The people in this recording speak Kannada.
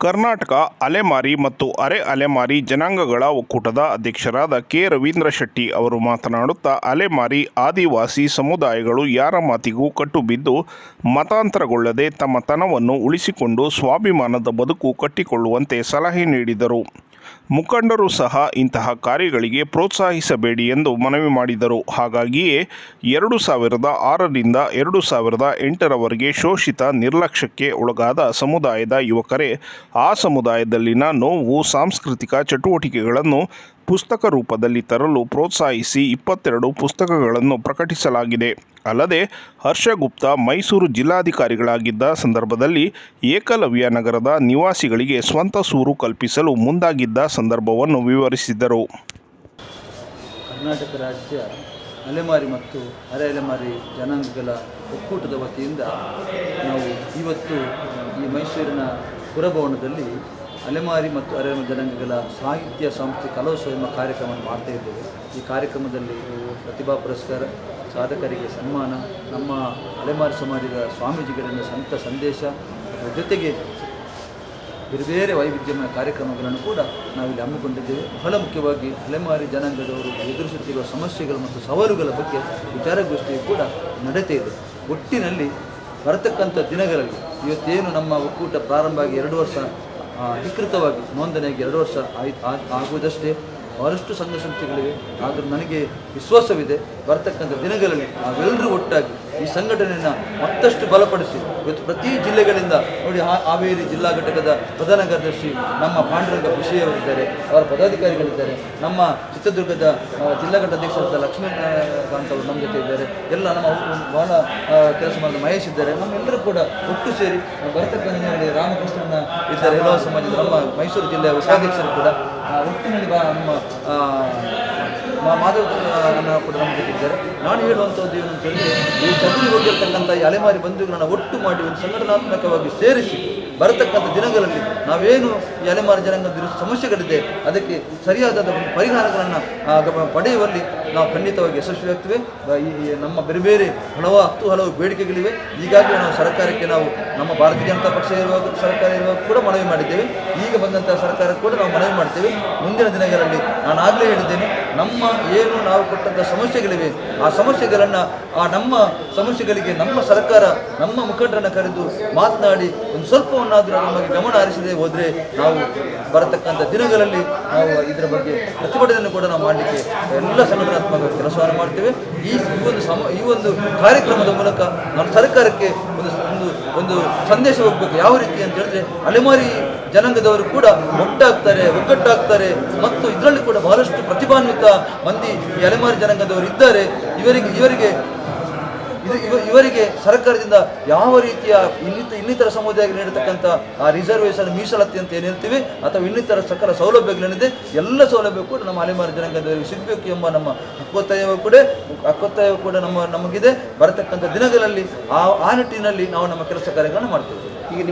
ಕರ್ನಾಟಕ ಅಲೆಮಾರಿ ಮತ್ತು ಅರೆ ಅಲೆಮಾರಿ ಜನಾಂಗಗಳ ಒಕ್ಕೂಟದ ಅಧ್ಯಕ್ಷರಾದ ಕೆ. ರವೀಂದ್ರ ಶೆಟ್ಟಿ ಅವರು ಮಾತನಾಡುತ್ತಾ, ಅಲೆಮಾರಿ ಆದಿವಾಸಿ ಸಮುದಾಯಗಳು ಯಾರ ಮಾತಿಗೂ ಕಟ್ಟುಬಿದ್ದು, ಮತಾಂತರಗೊಳ್ಳದೆ ತಮ್ಮ ತನವನ್ನು ಉಳಿಸಿಕೊಂಡು ಸ್ವಾಭಿಮಾನದ ಬದುಕು ಕಟ್ಟಿಕೊಳ್ಳುವಂತೆ ಸಲಹೆ ನೀಡಿದರು. ಮುಖಂಡರು ಸಹ ಇಂತಹ ಕಾರ್ಯಗಳಿಗೆ ಪ್ರೋತ್ಸಾಹಿಸಬೇಡಿ ಎಂದು ಮನವಿ ಮಾಡಿದರು. ಹಾಗಾಗಿಯೇ ಎರಡು ಸಾವಿರದ ಆರರಿಂದ ಎರಡು ಸಾವಿರದ ಎಂಟರವರೆಗೆ ಶೋಷಿತ ನಿರ್ಲಕ್ಷ್ಯಕ್ಕೆ ಒಳಗಾದ ಸಮುದಾಯದ ಯುವಕರೇ, ಆ ಸಮುದಾಯದಲ್ಲಿನ ನೋವು, ಸಾಂಸ್ಕೃತಿಕ ಚಟುವಟಿಕೆಗಳನ್ನು ಪುಸ್ತಕ ರೂಪದಲ್ಲಿ ತರಲು ಪ್ರೋತ್ಸಾಹಿಸಿ ಇಪ್ಪತ್ತೆರಡು ಪುಸ್ತಕಗಳನ್ನು ಪ್ರಕಟಿಸಲಾಗಿದೆ. ಅಲ್ಲದೆ, ಹರ್ಷಗುಪ್ತ ಮೈಸೂರು ಜಿಲ್ಲಾಧಿಕಾರಿಗಳಾಗಿದ್ದ ಸಂದರ್ಭದಲ್ಲಿ ಏಕಲವ್ಯ ನಗರದ ನಿವಾಸಿಗಳಿಗೆ ಸ್ವಂತ ಸೂರು ಕಲ್ಪಿಸಲು ಮುಂದಾಗಿದ್ದ ಸಂದರ್ಭವನ್ನು ವಿವರಿಸಿದರು. ಕರ್ನಾಟಕ ರಾಜ್ಯ ಅಲೆಮಾರಿ ಮತ್ತು ಅರೆ ಅಲೆಮಾರಿ ಜನಾಂಗಗಳ ಒಕ್ಕೂಟದ ವತಿಯಿಂದ ನಾವು ಇವತ್ತು ಈ ಮೈಸೂರಿನ ಪುರಭವನದಲ್ಲಿ ಅಲೆಮಾರಿ ಮತ್ತು ಅರೆಮ ಜನಾಂಗಗಳ ಸಾಹಿತ್ಯ ಸಂಸ್ಥೆ ಕಲೋತ್ಸವ ಎಂಬ ಕಾರ್ಯಕ್ರಮವನ್ನು ಮಾಡ್ತಾ ಇದ್ದೇವೆ. ಈ ಕಾರ್ಯಕ್ರಮದಲ್ಲಿ ಪ್ರತಿಭಾ ಪುರಸ್ಕಾರ, ಸಾಧಕರಿಗೆ ಸನ್ಮಾನ, ನಮ್ಮ ಅಲೆಮಾರಿ ಸಮಾಜದ ಸ್ವಾಮೀಜಿಗಳಿಂದ ಸಂತ ಸಂದೇಶ ಜೊತೆಗೆ ಬೇರೆ ಬೇರೆ ವೈವಿಧ್ಯಮಯ ಕಾರ್ಯಕ್ರಮಗಳನ್ನು ಕೂಡ ನಾವಿಲ್ಲಿ ಹಮ್ಮಿಕೊಂಡಿದ್ದೇವೆ. ಬಹಳ ಮುಖ್ಯವಾಗಿ ಅಲೆಮಾರಿ ಜನಾಂಗದವರು ಎದುರಿಸುತ್ತಿರುವ ಸಮಸ್ಯೆಗಳು ಮತ್ತು ಸವಾಲುಗಳ ಬಗ್ಗೆ ವಿಚಾರಗೋಷ್ಠಿಯು ಕೂಡ ನಡೀತಾ ಇದೆ. ಒಟ್ಟಿನಲ್ಲಿ ಬರತಕ್ಕಂಥ ದಿನಗಳಲ್ಲಿ ಇವತ್ತೇನು ನಮ್ಮ ಒಕ್ಕೂಟ ಪ್ರಾರಂಭ ಆಗಿ ಎರಡು ವರ್ಷ ಅಧಿಕೃತವಾಗಿ ನೋಂದಣಿಯಾಗಿ ಎರಡು ವರ್ಷ ಆಯ್ತು ಆಗುವುದಷ್ಟೇ. ಬಹಳಷ್ಟು ಸಂಘ ಸಂಸ್ಥೆಗಳಿವೆ. ಆದರೂ ನನಗೆ ವಿಶ್ವಾಸವಿದೆ. ಬರ್ತಕ್ಕಂಥ ದಿನಗಳಲ್ಲಿ ನಾವೆಲ್ಲರೂ ಒಟ್ಟಾಗಿ ಈ ಸಂಘಟನೆಯನ್ನು ಮತ್ತಷ್ಟು ಬಲಪಡಿಸಿ ಇವತ್ತು ಪ್ರತಿ ಜಿಲ್ಲೆಗಳಿಂದ ನೋಡಿ ಹಾವೇರಿ ಜಿಲ್ಲಾ ಘಟಕದ ಪ್ರಧಾನ ಕಾರ್ಯದರ್ಶಿ ನಮ್ಮ ಪಾಂಡುರಂಗ ಇದ್ದಾರೆ ಅವರ ಪದಾಧಿಕಾರಿಗಳಿದ್ದಾರೆ, ನಮ್ಮ ಚಿತ್ರದುರ್ಗದ ಜಿಲ್ಲಾ ಘಟಕ ಅಧ್ಯಕ್ಷರಾದ ಲಕ್ಷ್ಮೀಕಾಂತ್ ಅವರು ನಮ್ಮ ಜೊತೆ ಇದ್ದಾರೆ, ಎಲ್ಲ ನಮ್ಮ ಬಹಳ ಕೆಲಸ ಮಾಡಿದ ಮಹೇಶ್ ಇದ್ದಾರೆ, ನಮ್ಮೆಲ್ಲರೂ ಕೂಡ ಒಟ್ಟು ಸೇರಿ ಬರತಕ್ಕಂಥ ರಾಮಕೃಷ್ಣನ ಇದ್ದಾರೆ, ಎಲ್ಲ ಸಮಾಜದ ನಮ್ಮ ಮೈಸೂರು ಜಿಲ್ಲೆಯ ಉಪಾಧ್ಯಕ್ಷರು ಕೂಡ ಒಟ್ಟಿನಲ್ಲಿ ನಮ್ಮ ಮಾಧವ್ ನನ್ನ ಕೂಡ ಜೊತೆ ನಾನು ಹೇಳುವಂಥದ್ದು ಏನು ಅಂತ ಹೇಳಿದ್ರೆ, ಈ ಚದುರಿ ಹೋಗಿರ್ತಕ್ಕಂಥ ಈ ಅಲೆಮಾರಿ ಬಂಧುಗಳನ್ನು ಒಟ್ಟು ಮಾಡಿ ಒಂದು ಸಂಘಟನಾತ್ಮಕವಾಗಿ ಸೇರಿಸಿ ಬರತಕ್ಕಂಥ ದಿನಗಳಲ್ಲಿ ನಾವೇನು ಈ ಅಲೆಮಾರಿ ಜನಾಂಗದ ಸಮಸ್ಯೆಗಳಿದೆ, ಅದಕ್ಕೆ ಸರಿಯಾದ ಒಂದು ಪರಿಹಾರಗಳನ್ನು ಪಡೆಯುವಲ್ಲಿ ನಾವು ಖಂಡಿತವಾಗಿ ಯಶಸ್ವಿಯಾಗ್ತೇವೆ ಈ ನಮ್ಮ ಬೇರೆ ಬೇರೆ ಹಲವು ಹತ್ತು ಹಲವು ಬೇಡಿಕೆಗಳಿವೆ. ಈಗಾಗಲೇ ನಾವು ಸರ್ಕಾರಕ್ಕೆ ನಾವು, ನಮ್ಮ ಭಾರತೀಯ ಜನತಾ ಪಕ್ಷ ಇರುವಾಗ ಸರ್ಕಾರ ಇರುವಾಗ ಕೂಡ ಮನವಿ ಮಾಡಿದ್ದೇವೆ. ಈಗ ಬಂದಂತಹ ಸರ್ಕಾರ ಕೂಡ ನಾವು ಮನವಿ ಮಾಡ್ತೇವೆ. ಮುಂದಿನ ದಿನಗಳಲ್ಲಿ ನಾನು ಆಗಲೇ ಹೇಳಿದ್ದೇನೆ, ನಮ್ಮ ಏನು ನಾವು ಕೊಟ್ಟಂಥ ಸಮಸ್ಯೆಗಳಿವೆ, ಆ ಸಮಸ್ಯೆಗಳನ್ನು ಆ ನಮ್ಮ ಸಮಸ್ಯೆಗಳಿಗೆ ನಮ್ಮ ಸರ್ಕಾರ, ನಮ್ಮ ಮುಖಂಡರನ್ನು ಕರೆದು ಮಾತನಾಡಿ ಒಂದು ಸ್ವಲ್ಪವನ್ನಾದರೂ ನಮಗೆ ಗಮನ ಹರಿಸದೆ ಹೋದರೆ ನಾವು ಬರತಕ್ಕಂಥ ದಿನಗಳಲ್ಲಿ ನಾವು ಇದರ ಬಗ್ಗೆ ಪ್ರತಿಭಟನೆಯನ್ನು ಕೂಡ ನಾವು ಮಾಡಲಿಕ್ಕೆ ಎಲ್ಲ ಸಂಘಟನಾತ್ಮಕ ಕೆಲಸವನ್ನು ಮಾಡ್ತೇವೆ. ಈ ಒಂದು ಸಮ, ಈ ಒಂದು ಕಾರ್ಯಕ್ರಮದ ಮೂಲಕ ನಮ್ಮ ಸರ್ಕಾರಕ್ಕೆ ಒಂದು ಒಂದು ಒಂದು ಸಂದೇಶ ಹೋಗಬೇಕು. ಯಾವ ರೀತಿ ಅಂತ ಹೇಳಿದ್ರೆ ಅಲೆಮಾರಿ ಜನಾಂಗದವರು ಕೂಡ ಒಟ್ಟಾಗ್ತಾರೆ, ಒಗ್ಗಟ್ಟಾಗ್ತಾರೆ ಮತ್ತು ಇದರಲ್ಲಿ ಕೂಡ ಬಹಳಷ್ಟು ಪ್ರತಿಭಾನ್ವಿತ ಮಂದಿ ಅಲೆಮಾರಿ ಜನಾಂಗದವರು ಇದ್ದಾರೆ. ಇವರಿಗೆ ಇವರಿಗೆ ಇವ- ಇವರಿಗೆ ಸರ್ಕಾರದಿಂದ ಯಾವ ರೀತಿಯ ಇನ್ನಿತ, ಇನ್ನಿತರ ಸಮುದಾಯಕ್ಕೆ ನೀಡತಕ್ಕಂಥ ಆ ರಿಸರ್ವೇಷನ್ ಮೀಸಲಾತಿ ಅಂತ ಏನು ಹೇಳ್ತೀವಿ? ಅಥವಾ ಇನ್ನಿತರ ಸಕಲ ಸೌಲಭ್ಯಗಳೇನಿದೆ? ಎಲ್ಲ ಸೌಲಭ್ಯ ಕೂಡ ನಮ್ಮ ಅಲೆಮಾರಿ ಜನಾಂಗದವರಿಗೆ ಸಿಗಬೇಕು ಎಂಬ ನಮ್ಮ ಹಕ್ಕೊತ್ತಾಯ ಕೂಡ ಹಕ್ಕೊತ್ತಾಯ ಕೂಡ ನಮ್ಮ, ನಮಗಿದೆ. ಬರತಕ್ಕಂಥ ದಿನಗಳಲ್ಲಿ ಆ ಆ ನಿಟ್ಟಿನಲ್ಲಿ ನಾವು ನಮ್ಮ ಕೆಲಸ ಕಾರ್ಯಗಳನ್ನು ಮಾಡ್ತೇವೆ. ಈಗ